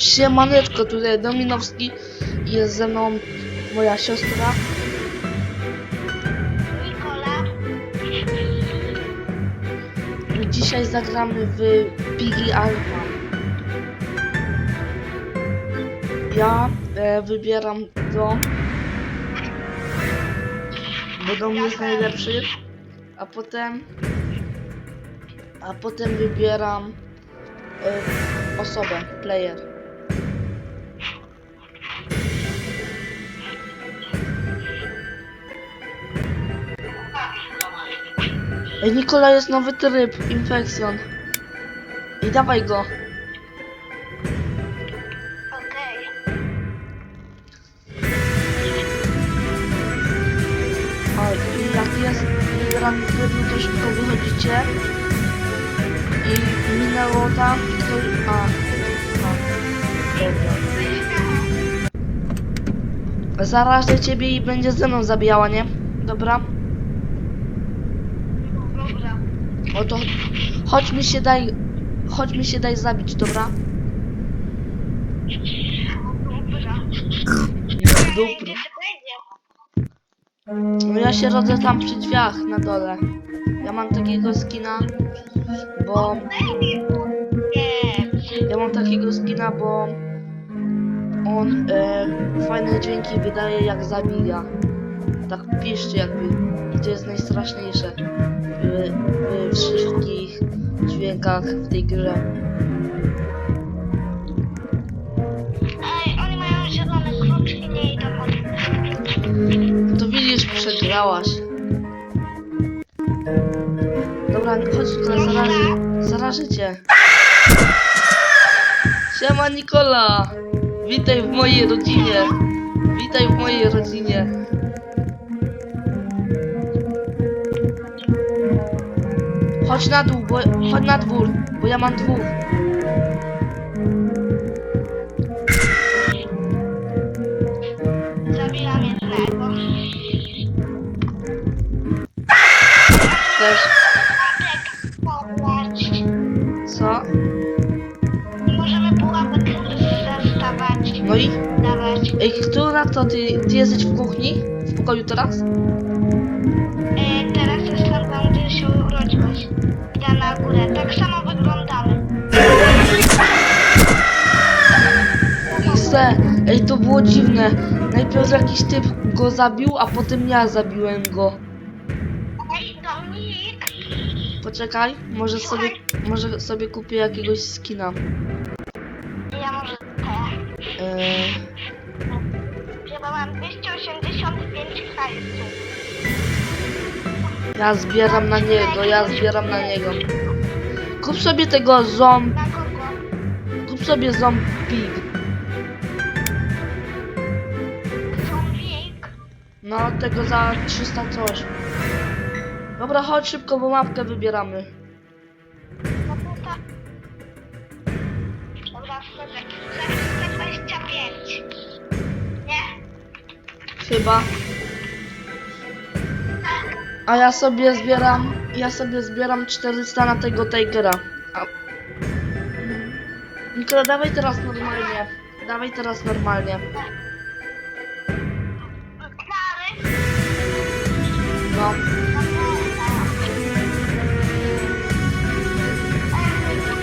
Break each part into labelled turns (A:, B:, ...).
A: Siemaneczko, tutaj Dominowski jest ze mną moja siostra.
B: Nikola,
A: dzisiaj zagramy w Piggy Alpha. Ja e, wybieram dom, bo dom jest najlepszy, a potem a potem wybieram e, osobę, player. Ej, Nikola jest nowy tryb, infekcjon. I dawaj go.
B: okej.
A: I jak jest wybrany tryb, to szybko wychodzicie. I minęło tam i ktoś... A, a, dobra. Zarażę ciebie i będzie ze mną zabijała, nie? Dobra. Oto chodź mi się daj, chodź mi się daj zabić, dobra?
B: Dobra.
A: No,
B: to
A: ja się rodzę tam przy drzwiach na dole. Ja mam takiego skina, bo ja mam takiego skina, bo on e, fajne dźwięki wydaje jak zabija. Tak piszczy jakby. I to jest najstraszniejsze w, w wszystkich dźwiękach w tej grze.
B: Ej, oni mają zielone nie idą.
A: To widzisz, przegrałaś. Dobra, chodź tutaj, zarażę, zarażę cię. Siema Nikola! Witaj w mojej rodzinie. Witaj w mojej rodzinie. Chodź na dół, bo, chodź na dwór, bo ja mam dwóch.
B: Zabijam jednego.
A: Też. Co?
B: Nie możemy pułapek zastawać.
A: No i?
B: Dawać.
A: Ej, która to ty, ty jesteś w kuchni? W pokoju teraz Chcę. Ej, to było dziwne. Najpierw jakiś typ go zabił, a potem ja zabiłem go.
B: Ej, Dominik!
A: Poczekaj, może sobie, może sobie kupię jakiegoś skina.
B: Ja może te.
A: Eee,
B: Chyba mam 285 hajsu.
A: ja zbieram na niego, ja zbieram na niego. Kup sobie tego
B: Na kogo?
A: kup sobie zombie.
B: Zombik.
A: No, tego za 300 coś. Dobra, chodź szybko, bo mapkę wybieramy.
B: No to ta... Dobra, wchodzę. 425. Nie?
A: Chyba. A ja sobie zbieram, ja sobie zbieram 400 na tego Tigera. A... Nikola, dawaj teraz normalnie. Dawaj teraz normalnie. No.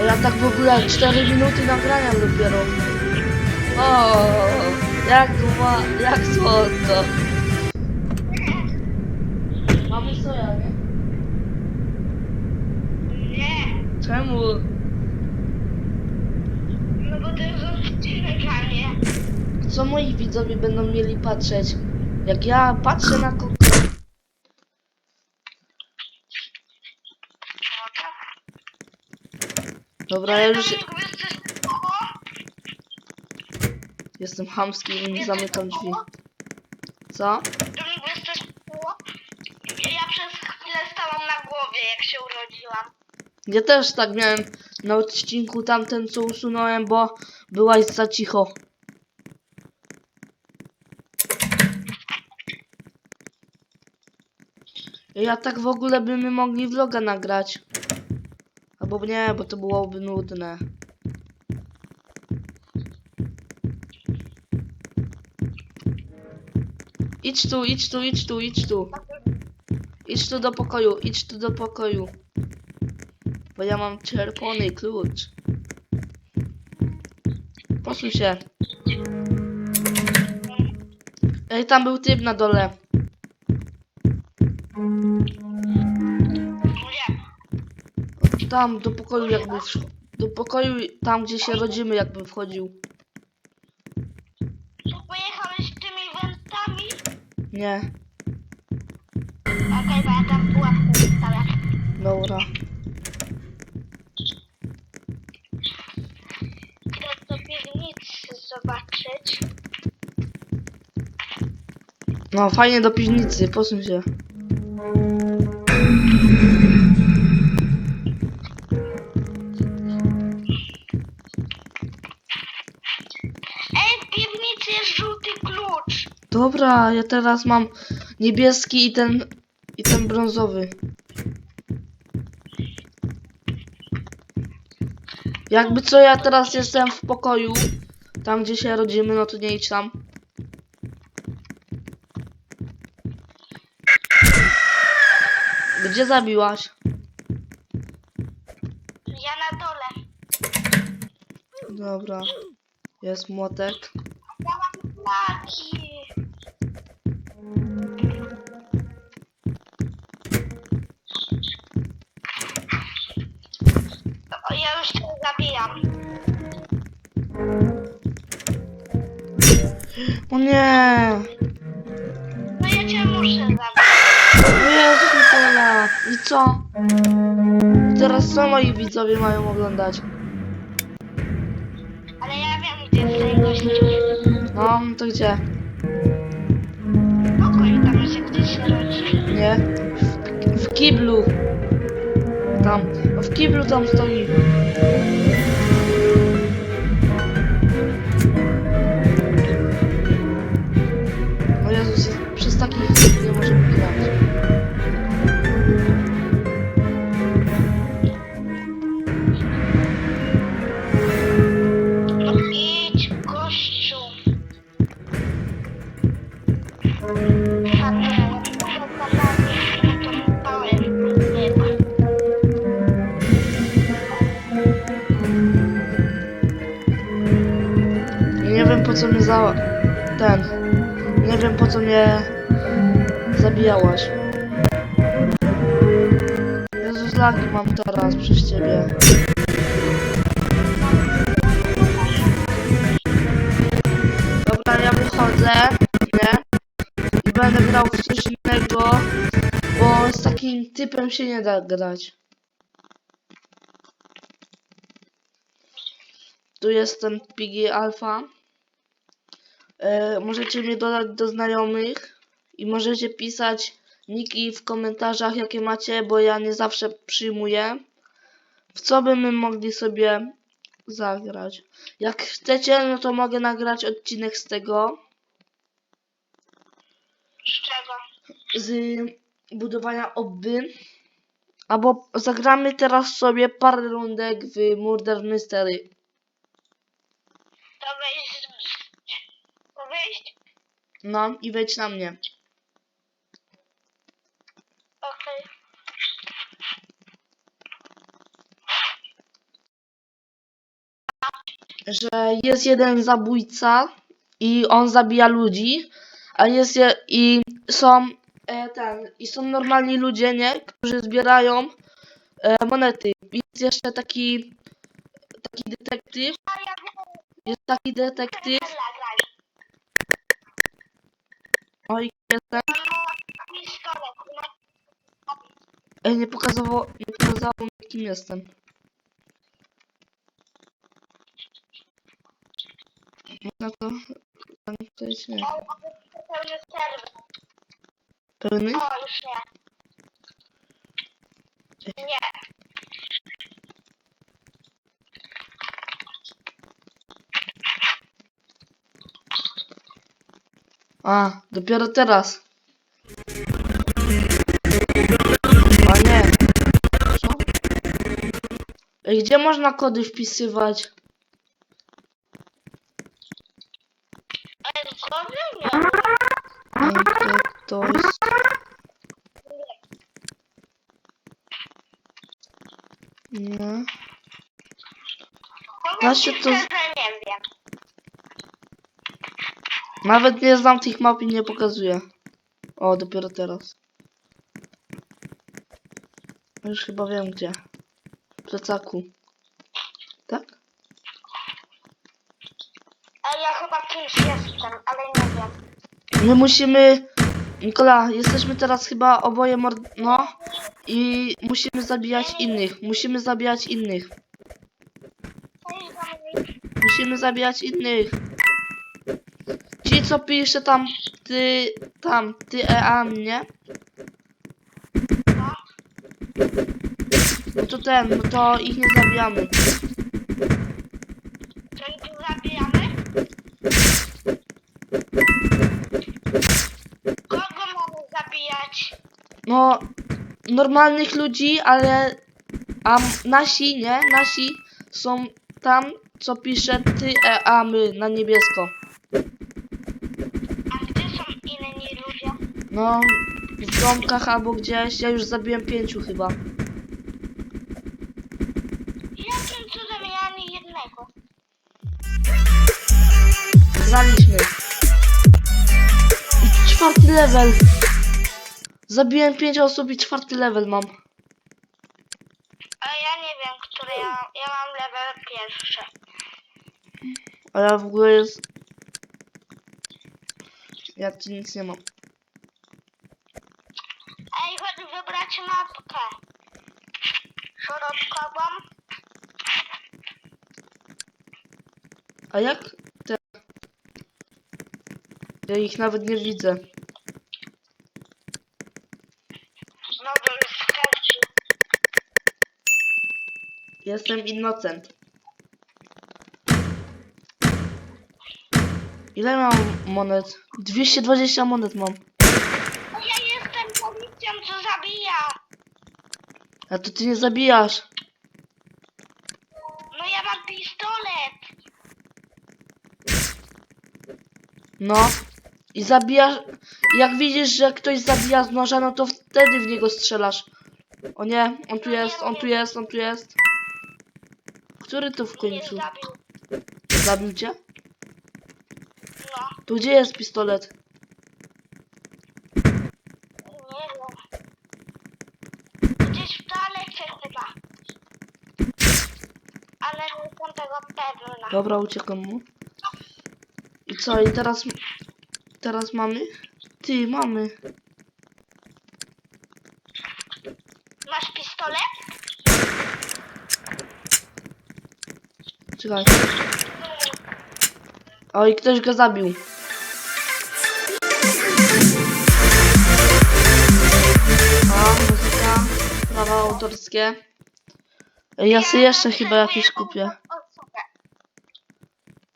A: Ja tak w ogóle 4 minuty nagrania dopiero. O, jak ła, jak słodko. Mamy soja, nie?
B: Nie.
A: Czemu?
B: No bo to jest odcinek dla mnie.
A: Co moi widzowie będą mieli patrzeć? Jak ja patrzę na kogo? Dobra, ja już jestem chamski i zamykam drzwi. Co?
B: Ja przez chwilę stałam na głowie, jak się urodziłam.
A: Ja też tak miałem na odcinku tamten, co usunąłem, bo byłaś za cicho. Ja tak w ogóle by my mogli vloga nagrać bo nie, bo to byłoby nudne. Idź tu, idź tu, idź tu, idź tu. Idź tu do pokoju, idź tu do pokoju. Bo ja mam czerwony klucz. Posłuchaj. się. Ej, tam był typ na dole. Tam, do pokoju jakby wsz- Do pokoju, tam gdzie się rodzimy jakby wchodził.
B: Tu pojechałeś tymi wentami?
A: Nie,
B: Okej, bo ja tam pułapkę wystawiam.
A: dobra.
B: Idę do piwnicy zobaczyć.
A: No, fajnie do piwnicy, posuń się. Dobra, ja teraz mam niebieski i ten, i ten brązowy. Jakby co, ja teraz jestem w pokoju, tam gdzie się rodzimy, no to nie idź tam. Gdzie zabiłaś?
B: Ja na dole.
A: Dobra, jest młotek.
B: Ja mam.
A: Moi widzowie mają oglądać?
B: Ale ja wiem, gdzie jest ten gościu.
A: No, to gdzie?
B: Pokój tam się gdzieś rodzi.
A: Nie? W, w kiblu. Tam. No w kiblu tam stoi. O Jezus, przez takich będę grał w coś innego, bo z takim typem się nie da grać. Tu jest ten Piggy Alpha. E, możecie mnie dodać do znajomych i możecie pisać niki w komentarzach jakie macie, bo ja nie zawsze przyjmuję. W co by my mogli sobie zagrać? Jak chcecie, no to mogę nagrać odcinek z tego,
B: Z czego?
A: z budowania obby. Albo zagramy teraz sobie parę rundek w Murder Mystery.
B: To wejść. To wyjść?
A: No i wejdź na mnie.
B: Okej.
A: że jest jeden zabójca i on zabija ludzi, a jest je, i są e, ten i są normalni ludzie, nie, którzy zbierają e, monety. Jest jeszcze taki taki detektyw, jest taki detektyw, oj jestem,
B: No, pistolet, no.
A: e, nie pokazało, nie pokazało mi kim jestem. Można to tam powiedzieć nie.
B: Pełny serwer.
A: Pełny?
B: O, już nie. Nie.
A: A, dopiero teraz. A nie. Co? Gdzie można kody wpisywać?
B: Ale w głowie nie.
A: to, to jest... Nie.
B: Powiem Ci
A: się
B: szczerze, nie wiem.
A: Nawet nie znam tych map i nie pokazuję. O, dopiero teraz. Już chyba wiem gdzie. W plecaku. Tak?
B: A ja chyba kimś jestem, ale nie wiem.
A: My musimy... Nikola, jesteśmy teraz chyba oboje mord... No. I musimy zabijać innych. Musimy zabijać innych. Musimy zabijać innych. Ci co pisze tam ty tam ty e a nie?
B: No.
A: No to ten, no to ich nie zabijamy.
B: Czyli tu zabijamy? Kogo mamy zabijać?
A: No normalnych ludzi, ale a nasi nie, nasi są tam co pisze ty e a my na niebiesko.
B: A gdzie są inni ludzie?
A: No w domkach albo gdzieś. Ja już zabiłem pięciu chyba.
B: Jakim cudem ja ani jednego?
A: Graliśmy. I czwarty level. Zabiłem pięć osób i czwarty level mam.
B: A ja nie wiem, który ja... Ja mam level pierwszy.
A: A ja w ogóle jest... Ja tu nic nie mam.
B: Ej, chodź wybrać mapkę. Środkową.
A: A jak te... Ja ich nawet nie widzę.
B: No to już skończy.
A: Jestem innocent. Ile mam monet? 220 monet mam.
B: No ja jestem policją, co zabija.
A: A to ty nie zabijasz.
B: No ja mam pistolet.
A: No. I zabijasz... Jak widzisz, że ktoś zabija z noża, no to wtedy w niego strzelasz. O nie, on tu jest, on tu jest, on tu jest. Który to w końcu?
B: Zabił
A: cię?
B: No,
A: Tu gdzie jest pistolet?
B: nie wiem. Gdzieś w toalecie chyba. Ale nie jestem tego pewna.
A: Dobra, uciekam mu. I co, i teraz... Teraz mamy? Ty, mamy.
B: Masz pistolet?
A: Czekaj. O, i ktoś go zabił. Prawa autorskie. Ja sobie jeszcze chyba jakieś kupię.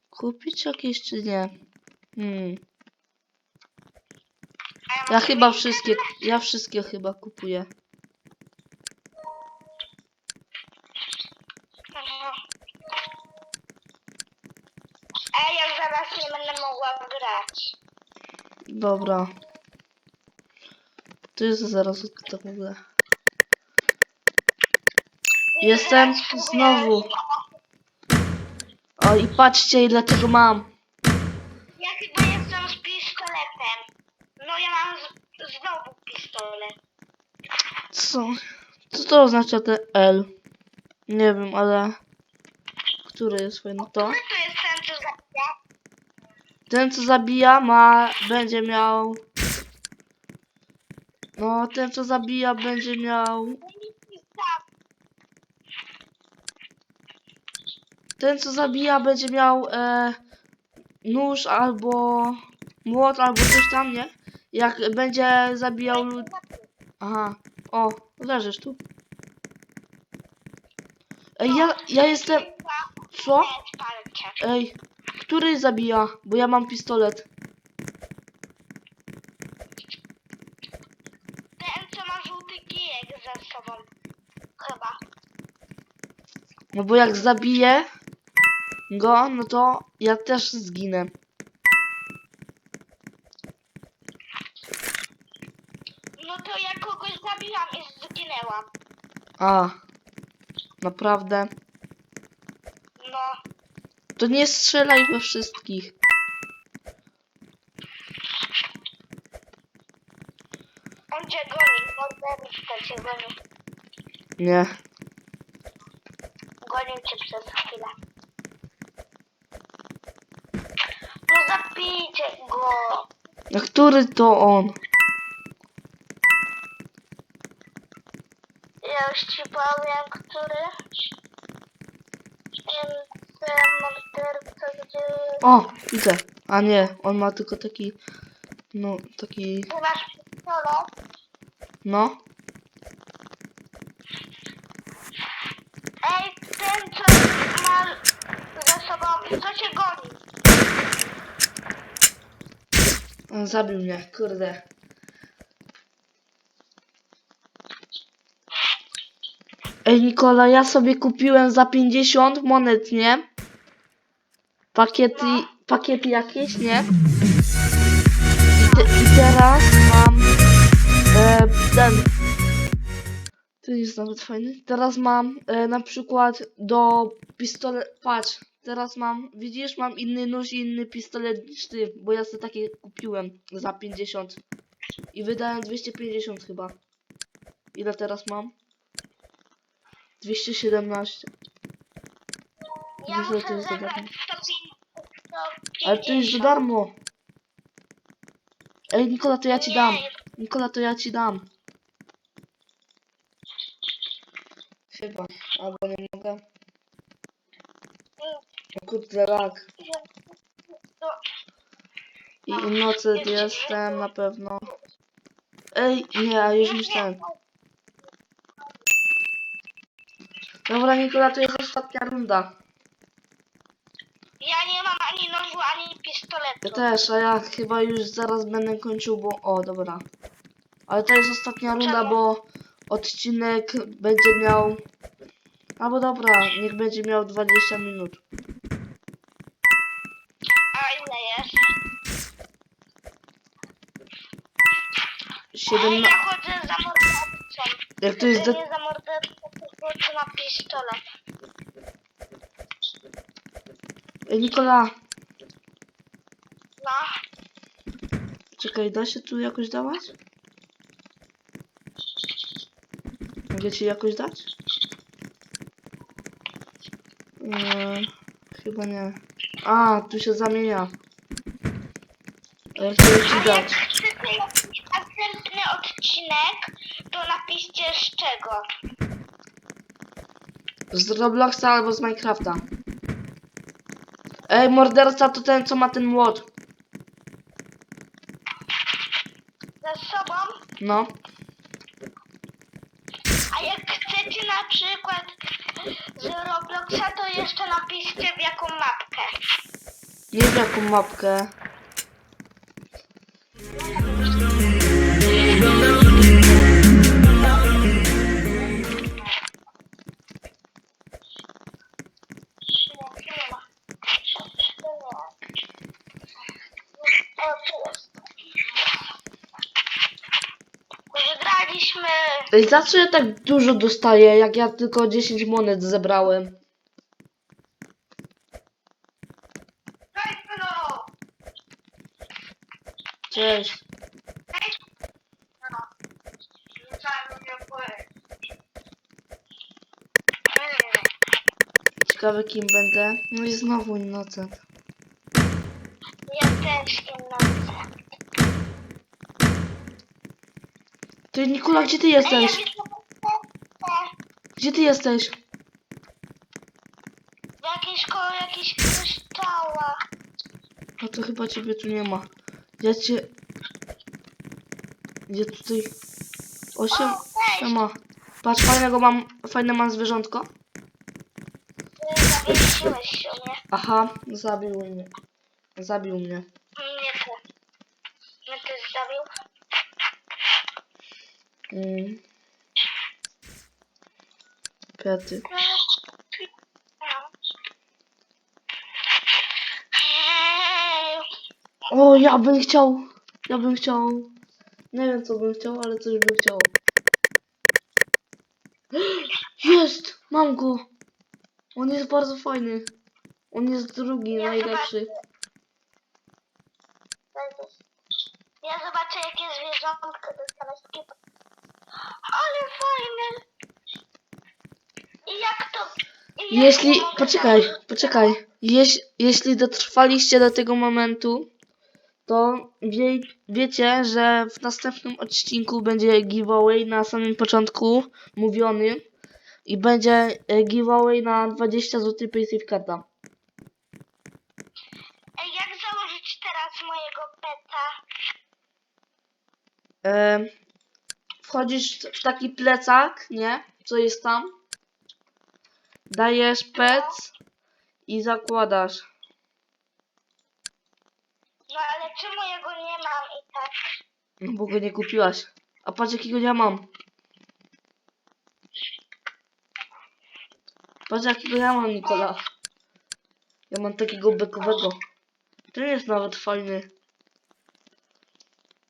A: Kupić jakieś czy nie? Hmm. Ja chyba wszystkie, ja wszystkie chyba kupuję.
B: Ej, ja zaraz nie będę mogła grać.
A: Dobra. To jest zaraz to w ogóle. Jestem znowu. O i patrzcie ile tego mam.
B: Ja chyba jestem z pistoletem. No ja mam z, znowu pistolet.
A: Co? Co to oznacza te L? Nie wiem, ale... Który jest fajny? To?
B: Który to jest ten, co zabija?
A: Ten co zabija ma... Będzie miał... No, ten co zabija będzie miał... Ten co zabija będzie miał e, nóż albo młot albo coś tam, nie? Jak będzie zabijał lud... Aha. O, leżysz tu. Ej, ja, ja jestem... Co? Ej, który zabija? Bo ja mam pistolet.
B: Ten, co ma żółty kijek sobą. Chyba.
A: No bo jak zabiję go, no to ja też zginę. No to ja kogoś zabiłam i zginęłam. A, naprawdę?
B: No,
A: To nie strzelaj we wszystkich.
B: on cię goni, cię goni.
A: Nie,
B: zabijcie go!
A: A który to on?
B: Ja już ci powiem, który. Ten morderca, gdzie...
A: O, widzę. A nie, on ma tylko taki. No, taki.
B: Ty masz pistolet.
A: No.
B: Ej, ten co ma ze sobą, co cię goni?
A: On zabił mnie, kurde. Ej, Nikola, ja sobie kupiłem za 50 monet, nie? Pakiety, pakiety jakieś, nie? I, te, i teraz mam e, ten. To jest nawet fajny. Teraz mam e, na przykład do pistolet. Patrz, teraz mam. Widzisz, mam inny nóż i inny pistolet niż ty, bo ja sobie takie kupiłem za 50. I wydałem 250 chyba. Ile teraz mam? 217.
B: Ja
A: Wiesz, że
B: muszę
A: to jest za darmo.
B: 150.
A: Ale to jest za darmo. Ej, Nikola, to ja ci dam. Nikola, to ja ci dam. Chyba, albo nie mogę. Kurde, rak. I innocent jestem na pewno. Ej, nie, ja już myślałem. Dobra, Nikola, to jest ostatnia runda.
B: Ja nie mam ani nożu, ani pistoletu.
A: Ja też, a ja chyba już zaraz będę kończył, bo... O, dobra. Ale to jest ostatnia runda, bo odcinek będzie miał... Albo dobra, niech będzie miał 20 minut. 7
B: Ja chodzę za mordercą.
A: Jak to jest... De...
B: nie za mordercą, tylko chodzę na pistolet.
A: Ej, Nikola,
B: No.
A: czekaj, da się tu jakoś dawać? Mogę ci jakoś dać? Eee, chyba nie. A, tu się zamienia. A jak to ci dać?
B: chcecie jakiś następny odcinek, to z czego.
A: Z Robloxa albo z Minecrafta. Ej, morderca to ten, co ma ten młot.
B: Ze sobą.
A: No.
B: A jak chcecie na przykład z Robloxa, to jeszcze napiszcie w jaką mapkę.
A: Nie wiem jaką mapkę. Ej, za co ja tak dużo dostaję, jak ja tylko 10 monet zebrałem? Cześć. Ciekawe kim będę. No i znowu Innocent.
B: Ja też inna.
A: Ty Nikola, gdzie ty jesteś? Gdzie ty jesteś?
B: w jakiejś koło jakichś kryształach.
A: No to chyba ciebie tu nie ma. Ja cię... Gdzie tutaj... Osiem... Siema. Patrz, fajnego mam... Fajne mam zwierzątko.
B: Ty zawiesiłeś się, nie?
A: Aha, zabił mnie. Zabił mnie.
B: Nie ty. Nie ty zabił.
A: Mm. O, ja bym chciał. Ja bym chciał. Nie wiem co bym chciał, ale coś bym chciał. Jest! Mam go! On jest bardzo fajny. On jest drugi,
B: Ja
A: najlepszy.
B: Ja zobaczę jakie zwierzątko takiego. Ale fajne. I jak to... I jak
A: Jeśli,
B: mogę
A: poczekaj, poczekaj. Jeś, jeśli dotrwaliście do tego momentu, to wie, wiecie, że w następnym odcinku będzie giveaway na samym początku mówiony i będzie e, giveaway na 20 zł PaySafe Carda.
B: Ej, jak założyć teraz mojego peta?
A: E, wchodzisz w taki plecak, nie? Co jest tam? Dajesz pec i zakładasz.
B: No ale czemu ja go nie mam i tak?
A: No bo go nie kupiłaś. A patrz jakiego ja mam. Patrz jakiego ja mam, Nikola. Ja mam takiego bekowego. Ten jest nawet fajny.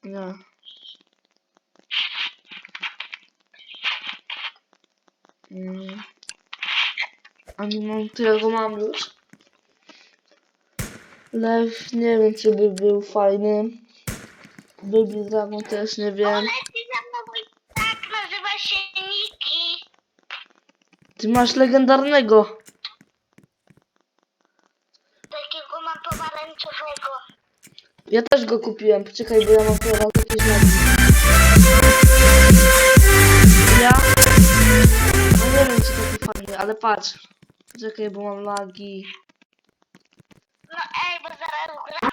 A: Nie. Mm. A nie mam, już. Lew, nie wiem czy by był fajny. Baby Dragon też nie wiem.
B: tak, nazywa się Niki.
A: Ty masz legendarnego.
B: Takiego mam pomarańczowego.
A: Ja też go kupiłem. Poczekaj, bo ja mam teraz jakieś nogi. Ale patrz. Poczekaj, bo mam lagi.
B: No ej, bo zaraz gra.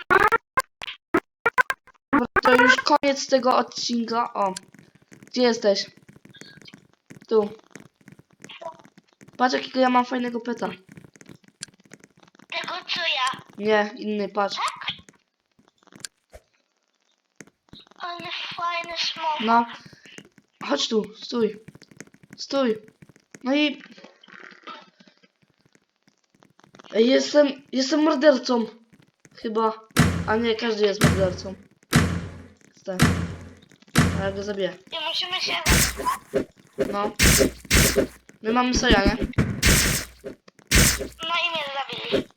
A: Dobra, To już koniec tego odcinka. O. Gdzie jesteś? Tu. Patrz, jakiego ja mam fajnego peta.
B: Tego co ja.
A: Nie, inny, patrz.
B: On jest fajny smok.
A: No. Chodź tu, stój. Stój. No i... Ej, Jestem, jestem mordercą. Chyba. A nie, każdy jest mordercą. Tak. A ja go zabiję.
B: I musimy się...
A: No. My mamy soja, nie?
B: No i mnie zabili.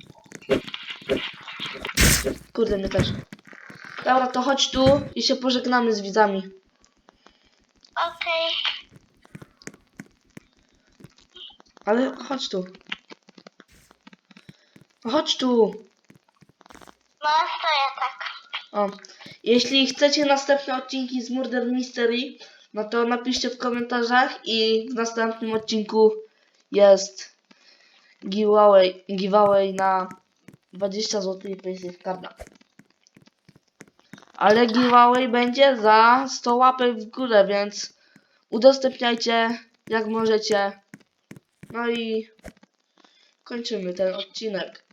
A: Kurde, my też. Dobra, to chodź tu i się pożegnamy z widzami.
B: Okej.
A: Ale chodź tu. Chodź tu.
B: No stoję tak.
A: O, jeśli chcecie następne odcinki z Murder Mystery, no to napiszcie w komentarzach i w następnym odcinku jest giveaway, giveaway na 20 zł i PaySafe Carda. Ale giveaway będzie za 100 łapek w górę, więc udostępniajcie jak możecie. No i kończymy ten odcinek.